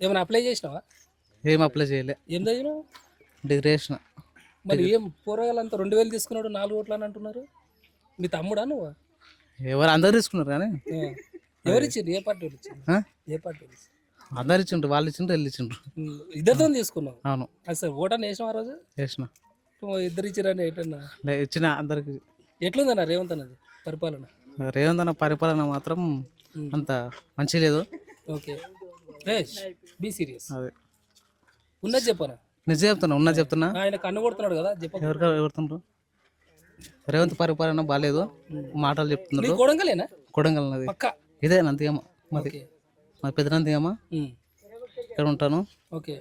ఏమైనా అప్లై చేసినావా? ఏం అప్లై చేయలే. ఏం చదివినావు? డిగ్రీ చేసిన మరి ఏం కూరగాయలంతా రెండు వేలు తీసుకున్నాడు నాలుగు ఓట్లు అని అంటున్నారు? మీ తమ్ముడా నువ్వు? ఎవరు అందరు తీసుకున్నారు కానీ. ఎవరు ఇచ్చిండ్రు? ఏ పార్టీ వాళ్ళు ఇచ్చిండ్రు? ఆ? ఏ పార్టీ వాళ్ళు ఇచ్చిండ్రు? అందరు ఇచ్చిండ్రు వాళ్ళు ఇచ్చిండ్రు వెళ్ళి ఇచ్చిండ్రు. ఉమ్, ఇద్దరితో తీసుకున్నావు? అవును. అసలు ఓటని వేసినావు ఆ రోజు? చేసిన ఓ, ఇద్దరు ఇచ్చిరని ఎటన్నా? లే- ఇచ్చిన అందరికి. ఎట్లుందన్న రేవంత్ అన్నది పరిపాలన? రేవంత్ అన్న పరిపాలన మాత్రం అంత మంచి లేదు. ఓకే. బీ సీరియస్ అదే. ఉన్నది చెప్పనా నిజం చెప్తున్నా ఉన్నా చెప్తున్నా. ఆయన కన్ను కొడుతున్నాడు కదా చెప్ప ఎవరికి ఎవరుతుండ్రు? రేవంత్ పరిపాలన బాగాలేదు మాటలు చెప్తున్నారు. కొడంగలేనా? కొడంగల్ నది ఇదే నందిగమ్మ మాది. మా పెద్ద నందిగమ్మ ఇక్కడ ఉంటాను. ఓకే.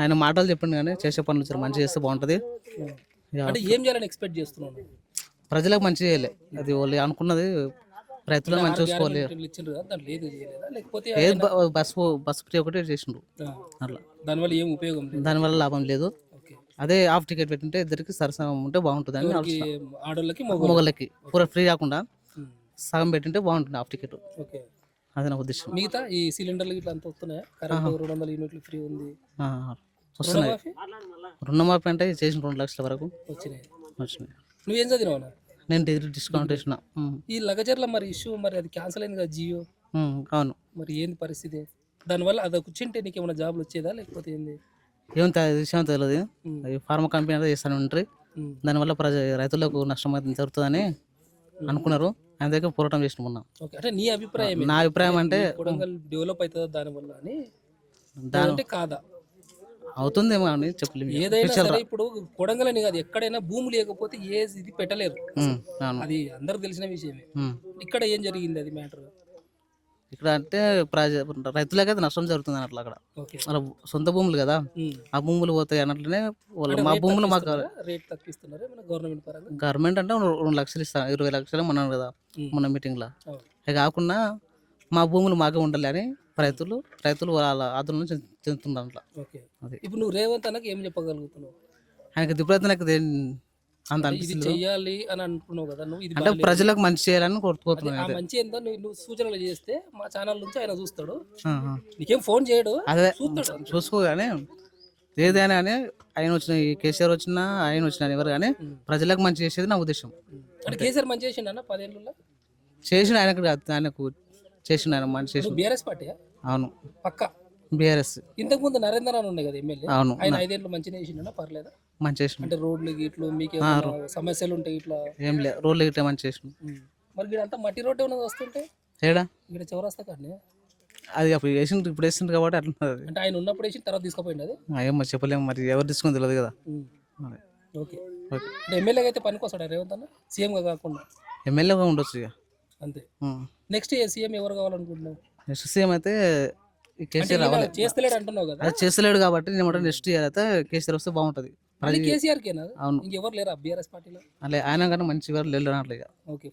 ఆయన మాటలు చెప్పిండు కానీ చేసే పనులు చాలా మంచిగా చేస్తే బాగుంటుంది. అంటే ఏం చేయాలని ఎక్స్పెక్ట్ చేస్తున్నాను ప్రజలకు మంచి చేయాలి. అది వాళ్ళు అనుకున్నది రైతులకు మంచి చూసుకోవాలి ఇచ్చిండ్రు కదా దాంట్లో ఏది చేయలేదా? లేకపోతే ఏది బ- బస్సు బస్సు ఫ్రీ ఒకటే చేసిండ్రు. ఆ, అట్లా. దానివల్ల ఏం ఉపయోగం లేదు. దానివల్ల లాభం లేదు. ఓకే. అదే హాఫ్ టికెట్ పెట్టింటే ఇద్దరికి సరసనం ఉంటే బాగుంటుంది అని ఈ ఆడోళ్ళకి మొగ మొగలకి పూర ఫ్రీ కాకుండా సగం పెట్టింటే బాగుంటుంది హాఫ్ టికెట్. ఓకే. అది నా ఉద్దేశం. మిగతా ఈ సిలిండర్లు ఇట్లా అంత వస్తున్నాయా? కరెంట్ రెండు వందల యూనిట్లు ఫ్రీ ఉంది. ఆ, వస్తున్నాయి. రుణమాఫీ రుణమాఫీ అంటే చేసిన రెండు లక్షల వరకు వచ్చినాయి. వచ్చినాయి. నువ్వేం చదివినావు నేను డిగ్రీ డిస్కౌంట్ ఉమ్, ఈ లగజర్ల మరి ఇష్యూ మరి అది క్యాన్సిల్ అయింది కదా జియో? అవును. మరి ఏంది పరిస్థితి? దానివల్ల అది కూర్చుంటే నీకు ఏమైనా జాబ్లు వచ్చేదా లేకపోతే ఏంది? ఏం విషయం తెలియదు ఫార్మా కంపెనీ అయితే చేస్తాను ఉంటారు దానివల్ల ప్రజ రైతులకు నష్టం అయితే జరుగుతుందని అనుకున్నారు. ఆయన దగ్గర పోరాటం ఓకే అంటే నీ అభిప్రాయం? నా అభిప్రాయం అంటే డెవలప్ అవుతుందా దానివల్ల అని? దాని కాదా? అవుతుందేమో అని చెప్పలేము ఏదైనా సరే ఇప్పుడు కొడంగల్ అని కాదు ఎక్కడైనా భూమి లేకపోతే ఏ ఇది పెట్టలేరు. అది అందరికి తెలిసిన విషయమే. ఇక్కడ ఏం జరిగింది అది మ్యాటర్? ఇక్కడ అంటే ప్రజ రైతులకైతే నష్టం జరుగుతుంది అన్నట్లు అక్కడ. వాళ్ళ సొంత భూములు కదా. ఆ భూములు పోతాయి అన్నట్లనే వాళ్ళు మా భూములు మాకు రేట్ తగ్గిస్తున్నారా? మన గవర్నమెంట్ పరంగా? గవర్నమెంట్ అంటే రెండు లక్షలు ఇస్తాను ఇరవై లక్షలు మన్నాను కదా. మొన్న మీటింగ్లో కాకుండా మా భూములు మాకే ఉండాలి అని రైతులు రైతులు వాళ్ళ ఆందోళన చెందు- చెందుతున్నారు అట్లా. ఓకే. అది. ఇప్పుడు నువ్వు రేవంత్ అన్నకి ఏం చెప్పగలుగుతున్నావు? ఆయనకి దిప్పుడైతే అంత ఇది అనిపిస్తుంది చెయ్యాలి అని అనుకున్నావు కదా నువ్వు ఇది అంటే బాగాలేదు. ప్రజలకు మంచి చేయాలని ఆ అదే మంచి ఏందో నువ్వు నువ్వు సూచనలు చేస్తే మా ఛానల్ నుంచి ఆయన చూస్తాడు. ఆ, ఆ. నీకేం ఫోన్ చేయడు అదే చూస్తాడు అంతే. చూసుకో కానీ ఏదైనా కానీ ఆయన వచ్చిన ఈ కేసీఆర్ వచ్చినా ఆయన వచ్చినా ఎవరు కానీ ప్రజలకు మంచి చేసేది నా ఉద్దేశం. అంటే కేసీఆర్ మంచి చేసిండు అన్న పదేళ్ళలో? చేసిన ఆయనకు కాదు, ఆయనకు చేసిన ఆయన మంచి చేసిన నువ్వు బీఆర్ఎస్ పార్టీ అవును. పక్క? బీఆర్ఎస్. ఇంతకు ముందు నరేంద్ర అని ఉండే కదా ఎమ్మెల్యే? అవును. ఆయన ఐదేళ్ళు మంచిగా చేసిండనా? పర్లేదా? మంచి చేసిన అంటే రోడ్లు గిట్లు మీకు సమస్యలు ఉంటాయి ఇట్లా? ఏం లే రోడ్లు గిట్ల మంచి చేసిన. మరి ఇక్కడ అంతా మట్టి రోడ్డు ఏమైనా వస్తుంటే? ఏడా? ఇక్కడ చౌరస్తా కానీ అది అప్పుడు వేసిండ్రు ఇప్పుడు వేసిండ్రు కాబట్టి అట్లా ఉన్నది అంటే ఆయన ఉన్నప్పుడు వేసి తర్వాత తీసుకుపోయింది అది? ఏమో చెప్పలేము మరి ఎవరు తీసుకుని తెలియదు కదా. ఓకే. ఓకే. అంటే ఎమ్మెల్యేగా అయితే పనికి వస్తాడా రేవంత్ అన్న? సీఎంగా కాకుండా? ఎమ్మెల్యేగా ఉండొచ్చు ఇక. అంతే. నెక్స్ట్ సీఎం ఎవరు కావాలనుకుంటున్నావు? నెక్స్ట్ సీఎం అయితే కేసీఆర్ రావాలి. చేస్తలేడు అంటున్నావు కదా? అది చేస్తలేడు కాబట్టి నేను నెక్స్ట్ ఇయర్ అయితే కేసీఆర్ వస్తే బాగుంటుంది. కేసీఆర్ అవును. ఇంకెవరు లేరా? బీఆర్ఎస్ పార్టీలో? అలా ఆయన కానీ మంచి ఎవరు లేరు అన్నట్లు ఇక ఓకే